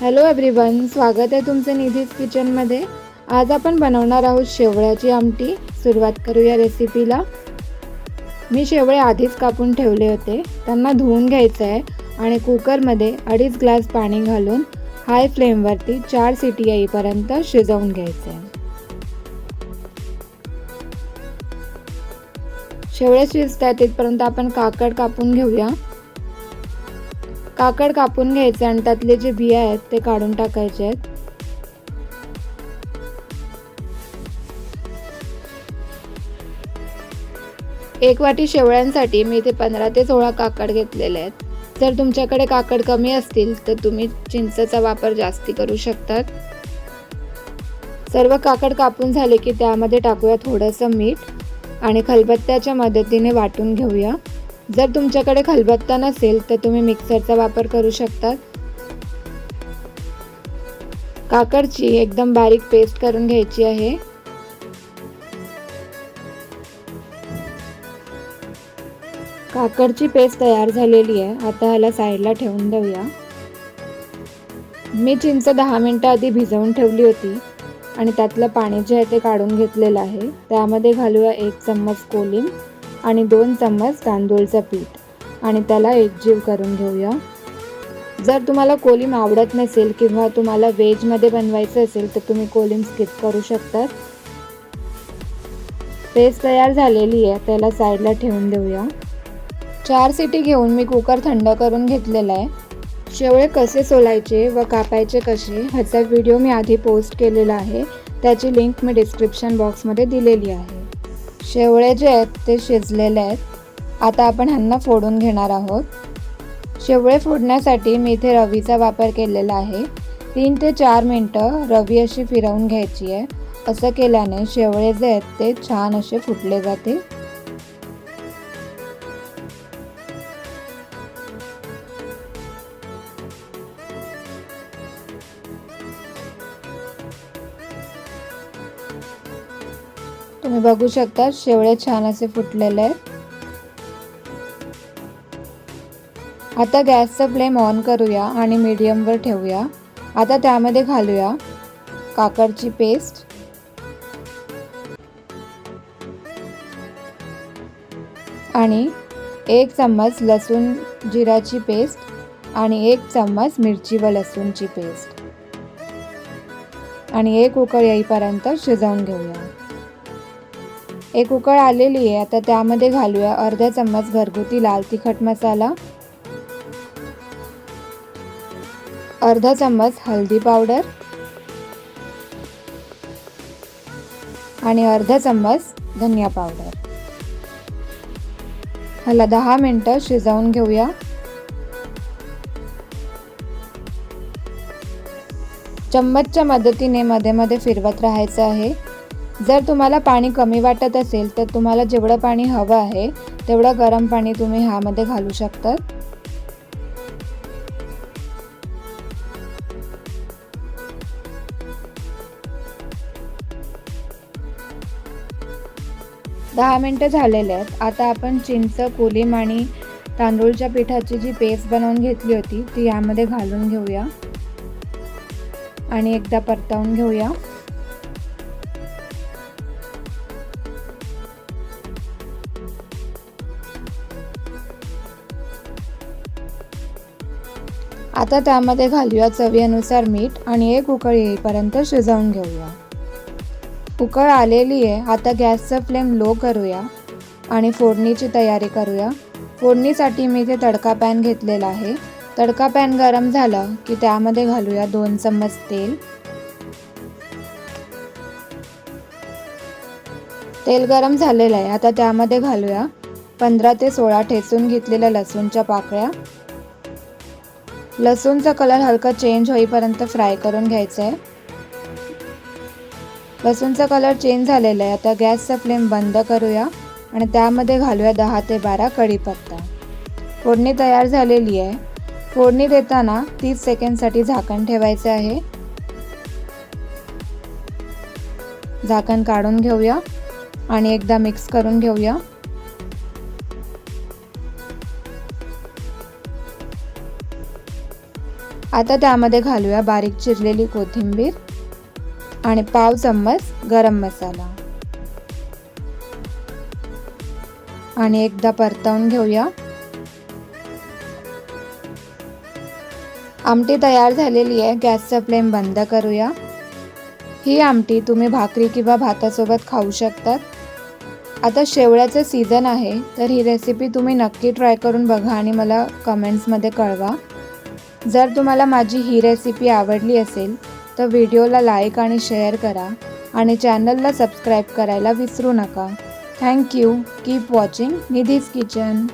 Hello everyone स्वागत आहे तुमचं निधीज किचनमध्ये आज आपण बनवणार आहोत शेवळ्याची आमटी. सुरुवात करूया रेसिपीला मी शेवळे आधीच कापून ठेवले होते. त्यांना धुवून घ्यायचं आहे आणि कुकरमध्ये अडीच ग्लास पाणी घालून हाय फ्लेमवरती चार सिटी येईपर्यंत शिजवून घ्यायचं आहे शेवळे आहे तिथपर्यंत आपण काकड कापून घेऊया. काकड कापून घ्यायचे आणि त्यातले जे बिया आहेत ते काढून टाकायचे आहेत. एक वाटी शेवळ्यांसाठी मी इथे पंधरा ते सोळा काकड घेतलेले आहेत. जर तुमच्याकडे काकड कमी असतील तर तुम्ही चिंचचा वापर जास्ती करू शकतात. सर्व काकड कापून झाले की त्यामध्ये टाकूया थोडंसं मीठ आणि खलबत्त्याच्या मदतीने वाटून घेऊया. जर तुमच्याकडे खलबत्ता नसेल तर तुम्ही मिक्सरचा वापर करू शकता काकडची एकदम बारीक पेस्ट करून घ्यायची आहे. काकडची पेस्ट तयार झालेली आहे. आता ह्याला साईडला ठेवून देऊया. मी चिंच दहा मिनटं आधी भिजवून ठेवली होती आणि त्यातलं पाणी जे आहे ते काढून घेतलेलं आहे. त्यामध्ये घालूया एक चम्मच कोलिंब. आणि दोन चम्मच तांदूळचं पीठ. आणि त्याला एकजीव करून घेऊया. जर तुम्हाला कोलिम आवडत नसेल किंवा तुम्हाला व्हेजमध्ये बनवायचं असेल तर तुम्ही कोलिम स्किप करू शकतात पेस्ट तयार झालेली आहे त्याला साईडला ठेवून देऊया. चार सिटी घेऊन मी कुकर थंड करून घेतलेला आहे. शेवळे कसे सोलायचे व कापायचे कसे ह्याचा व्हिडिओ मी आधी पोस्ट केलेला आहे. त्याची लिंक मी डिस्क्रिप्शन बॉक्समध्ये दिलेली आहे. शेवळे जे आहेत ते शिजलेले आहेत. आता आपण ह्यांना फोडून घेणार आहोत. शेवळे फोडण्यासाठी मी इथे रवीचा वापर केलेला आहे. तीन ते चार मिनटं रवी अशी फिरवून घ्यायची आहे. असं केल्याने शेवळे जे आहेत ते छान असे फुटले जाते तुम्ही बघू शकता शेवळे छान असे फुटलेले आहेत. आता गॅसचा फ्लेम ऑन करूया आणि मीडियमवर ठेवूया. आता त्यामध्ये घालूया काकडची पेस्ट. आणि एक चम्मच लसूण जिराची पेस्ट आणि एक चम्मच मिरची व लसूणची पेस्ट. आणि एक उकळ येईपर्यंत शिजवून घेऊया. एक उकळ आलेली आहे. आता त्यामध्ये घालूया अर्धा चम्मच घरगुती लाल तिखट मसाला अर्धा चम्मच हळदी पावडर आणि अर्धा चम्मच धनिया पावडर. ह्याला दहा मिनटं शिजवून घेऊया. चम्मचच्या मदतीने मध्ये मध्ये फिरवत राहायचं आहे. जर तुम्हाला पाणी कमी वाटत असेल तर तुम्हाला जेवढं पाणी हवं आहे तेवढं गरम पाणी तुम्ही ह्यामध्ये घालू शकतात. दहा मिनटं झालेले आहेत. आता आपण चिंच कोलीम आणि तांदूळच्या पिठाची जी पेस्ट बनवून घेतली होती ती यामध्ये घालून घेऊया. आणि एकदा परतवून घेऊया. आता त्यामध्ये घालूया चवीनुसार मीठ आणि एक उकळ येईपर्यंत शिजवून घेऊया. उकळ आलेली आहे आता गॅसचा फ्लेम लो करूया आणि फोडणीची तयारी करूया. फोडणीसाठी मी इथे तडका पॅन घेतलेला आहे. तडका पॅन गरम झालं की त्यामध्ये घालूया दोन चम्मच तेल. तेल गरम झालेलं आहे आता त्यामध्ये घालूया पंधरा ते सोळा ठेचून घेतलेल्या लसूणच्या पाकळ्या. लसूणचा कलर हलका चेंज होईपर्यंत फ्राय करून घ्यायचा आहे. लसूणचा कलर चेंज झालेला आहे. आता गॅसचा फ्लेम बंद करूया आणि त्यामध्ये घालूया दहा ते बारा कढीपत्ता. फोडणी तयार झालेली आहे. फोडणी देताना तीस सेकंडसाठी झाकण ठेवायचे आहे. झाकण काढून घेऊया आणि एकदा मिक्स करून घेऊया. आता त्यामध्ये घालूया बारीक चिरलेली कोथिंबीर आणि पाव चम्मच गरम मसाला. आणि एकदा परतवून घेऊया. आमटी तयार झालेली आहे. गॅसचा फ्लेम बंद करूया. ही आमटी तुम्ही भाकरी किंवा भातासोबत खाऊ शकतात. आता शेवळ्याचं सीझन आहे. तर ही रेसिपी तुम्ही नक्की ट्राय करून बघा आणि मला कमेंट्समध्ये कळवा. जर तुम्हाला माझी ही रेसिपी आवडली असेल तर व्हिडिओला लाईक आणि शेअर करा आणि चॅनलला सबस्क्राईब करायला विसरू नका. Thank you keep watching Nidhi's kitchen